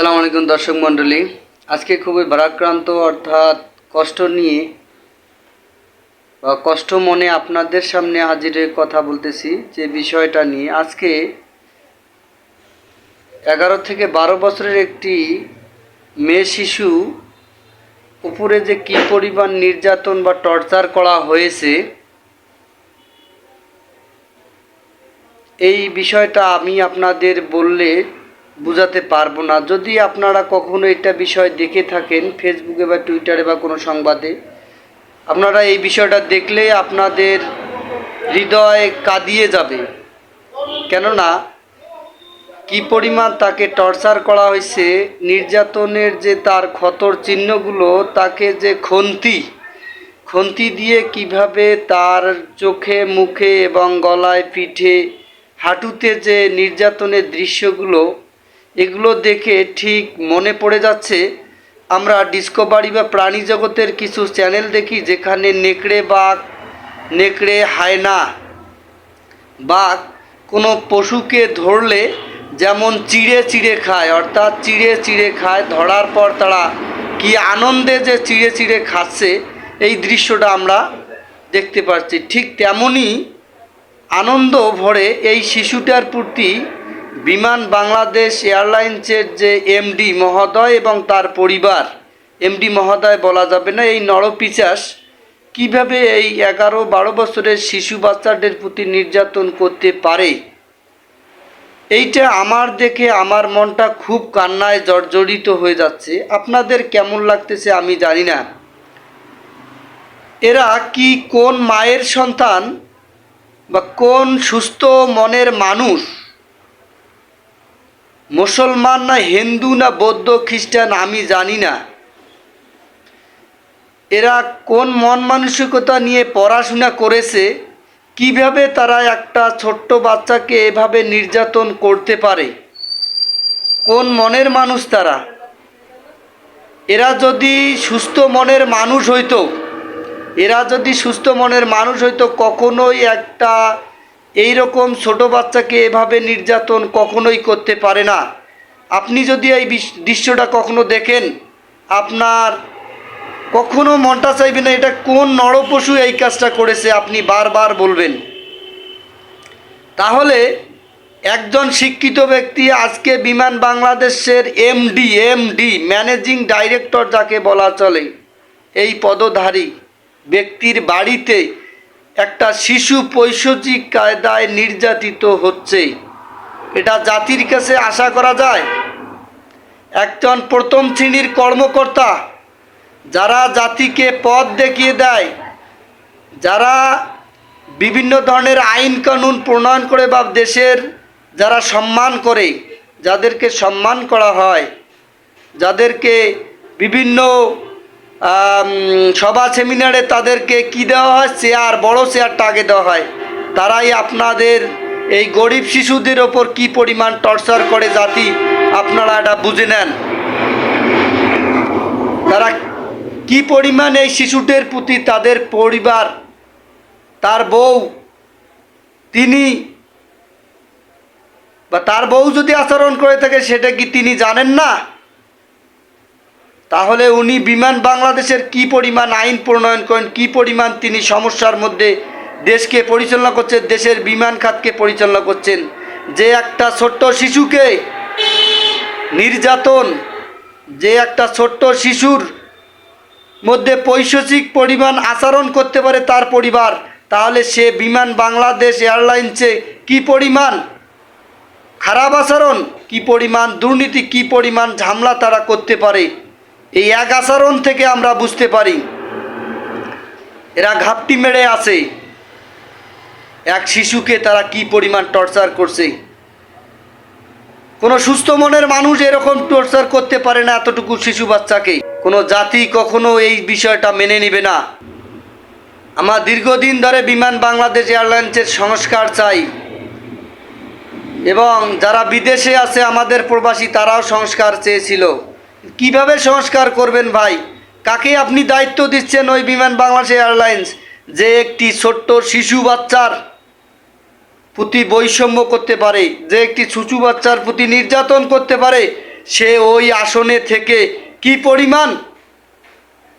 সালাম আলাইকুম দর্শক মণ্ডলী। আজকে খুবই ভারাক্রান্ত অর্থাৎ কষ্ট নিয়ে, বা কষ্ট মনে আপনাদের সামনে হাজির কথা বলতেছি যে বিষয়টা নিয়ে। আজকে এগারো থেকে বারো বছরের একটি মেয়ে শিশু উপরে যে কী পরিমাণ নির্যাতন বা টর্চার করা হয়েছে, এই বিষয়টা আমি আপনাদের বললে বোঝাতে পারব না। যদি আপনারা কখনো এটা বিষয় দেখে থাকেন ফেসবুকে বা টুইটারে বা কোনো সংবাদে, আপনারা এই বিষয়টা দেখলে আপনাদের হৃদয় কাঁদিয়ে যাবে। কেননা, কি পরিমাণ তাকে টর্চার করা হয়েছে, নির্যাতনের যে তার ক্ষতর চিহ্নগুলো, তাকে যে খন্তি খন্তি দিয়ে কীভাবে তার চোখে, মুখে এবং গলায়, পিঠে, হাঁটুতে যে নির্যাতনের দৃশ্যগুলো এগুলো দেখে ঠিক মনে পড়ে যাচ্ছে। আমরা ডিসকভারি বা প্রাণী জগতের কিছু চ্যানেল দেখি যেখানে নেকড়ে, বাঘ, নেকড়ে হায়না বাঘ কোনো পশুকে ধরলে যেমন চিড়ে চিড়ে খায়, অর্থাৎ চিড়ে চিড়ে খায়, ধরার পর তারা কি আনন্দে যে চিড়ে চিড়ে খাচ্ছে, এই দৃশ্যটা আমরা দেখতে পাচ্ছি ঠিক তেমনই আনন্দ ভরে এই শিশুটার প্রতি বিমান বাংলাদেশ এয়ারলাইন্সের যে এমডি মহোদয় এবং তার পরিবার, এমডি মহোদয় বলা যাবে না, এই নরপিচাস কীভাবে এই এগারো বারো বছরের শিশু বাচ্চাদের প্রতি নির্যাতন করতে পারে? এইটা আমার দেখে আমার মনটা খুব কান্নায় জর্জরিত হয়ে যাচ্ছে। আপনাদের কেমন লাগতেছে আমি জানি না। এরা কি কোন মায়ের সন্তান বা কোন সুস্থ মনের মানুষ? মুসলমান না হিন্দু না বৌদ্ধ খ্রিস্টান আমি জানি না। এরা কোন মন মানসিকতা নিয়ে পড়াশোনা করেছে? কীভাবে তারা একটা ছোট্ট বাচ্চাকে এভাবে নির্যাতন করতে পারে? কোন মনের মানুষ তারা? এরা যদি সুস্থ মনের মানুষ হইতো, এরা যদি সুস্থ মনের মানুষ হইতো, কখনোই একটা এই রকম ছোট বাচ্চাকে এভাবে নির্যাতন কখনোই করতে পারে না। আপনি যদি এই দৃশ্যটা কখনো দেখেন, আপনার কখনো মনটা চাইবে না, এটা কোন নরপশু এই কাজটা করেছে, আপনি বারবার বলবেন। তাহলে একজন শিক্ষিত ব্যক্তি আজকে বিমান বাংলাদেশের এমডি এমডি ম্যানেজিং ডাইরেক্টর যাকে বলা চলে, এই পদধারী ব্যক্তির বাড়িতে একটা শিশু পৈশাচিক কায়দায় নির্যাতিত হচ্ছে। এটা জাতির কাছে আশা করা যায়। একজন প্রথম শ্রেণির কর্মকর্তা যারা জাতিকে পথ দেখিয়ে দেয়, যারা বিভিন্ন ধরনের আইন কানুন প্রণয়ন করে বা দেশের যারা সম্মান করে, যাদেরকে সম্মান করা হয়, যাদেরকে বিভিন্ন সভা সেমিনারে তাদেরকে কি দেওয়া হয়? চেয়ার বড় চেয়ারটা আগে দেওয়া হয়। তারাই আপনাদের এই গরিব শিশুদের ওপর কি পরিমাণ টর্চার করে জাতি, আপনারা এটা বুঝে নেন। তারা কি পরিমাণ এই শিশুদের প্রতি তাদের পরিবার, তার বউ, তিনি বা তার বউ যদি আচরণ করে থাকে, সেটা কি তিনি জানেন না? তাহলে উনি বিমান বাংলাদেশের কি পরিমাণ আইন প্রণয়ন করেন, কি পরিমাণ তিনি সমস্যার মধ্যে দেশকে পরিচালনা করছেন, দেশের বিমান খাতকে পরিচালনা করছেন? যে একটা ছোট্ট শিশুকে নির্যাতন, যে একটা ছোট্ট শিশুর মধ্যে পৈশাচিক পরিমাণ আচরণ করতে পারে তার পরিবার, তাহলে সে বিমান বাংলাদেশ এয়ারলাইন্সে কি পরিমাণ খারাপ আচরণ, কি পরিমাণ দুর্নীতি, কি পরিমাণ ঝামলা তারা করতে পারে? এই এক আচরণ থেকে আমরা বুঝতে পারি, এরা ঘাপটি মেরে আছে। এক শিশুকে তারা কি পরিমাণ টর্চার করছে? কোনো সুস্থ মনের মানুষ এরকম টর্চার করতে পারে না এতটুকু শিশু বাচ্চাকে। কোনো জাতি কখনো এই বিষয়টা মেনে নেবে না। আমার দীর্ঘদিন ধরে বিমান বাংলাদেশ এয়ারলাইন্সের সংস্কার চাই। এবং যারা বিদেশে আছে আমাদের প্রবাসী তারাও সংস্কার চেয়েছিল। কীভাবে সংস্কার করবেন ভাই? কাকে আপনি দায়িত্ব দিচ্ছেন ওই বিমান বাংলাদেশ এয়ারলাইন্স? যে একটি ছোট্ট শিশু বাচ্চার প্রতি বৈষম্য করতে পারে, যে একটি শিশু বাচ্চার প্রতি নির্যাতন করতে পারে, সে ওই আসনে থেকে কি পরিমাণ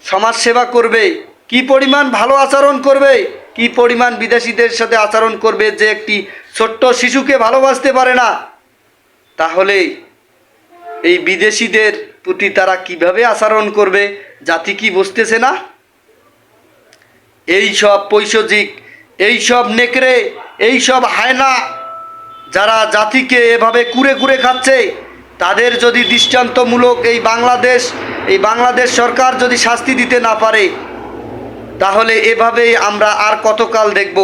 সমাজ সেবা করবে, কি পরিমাণ ভালো আচরণ করবে, কি পরিমাণ বিদেশিদের সাথে আচরণ করবে যে একটি ছোট্ট শিশুকে ভালোবাসতে পারে না? তাহলে এই বিদেশিদের প্রতি তারা কীভাবে আচরণ করবে, জাতি কি বুঝতেছে না? এই সব পৈশজিক এই সব নেকড়ে, এই সব হায়না যারা জাতিকে এভাবে কুরে কুরে খাচ্ছে, তাদের যদি দৃষ্টান্তমূলক এই বাংলাদেশ এই বাংলাদেশ সরকার যদি শাস্তি দিতে না পারে, তাহলে এভাবেই আমরা আর কতকাল দেখব?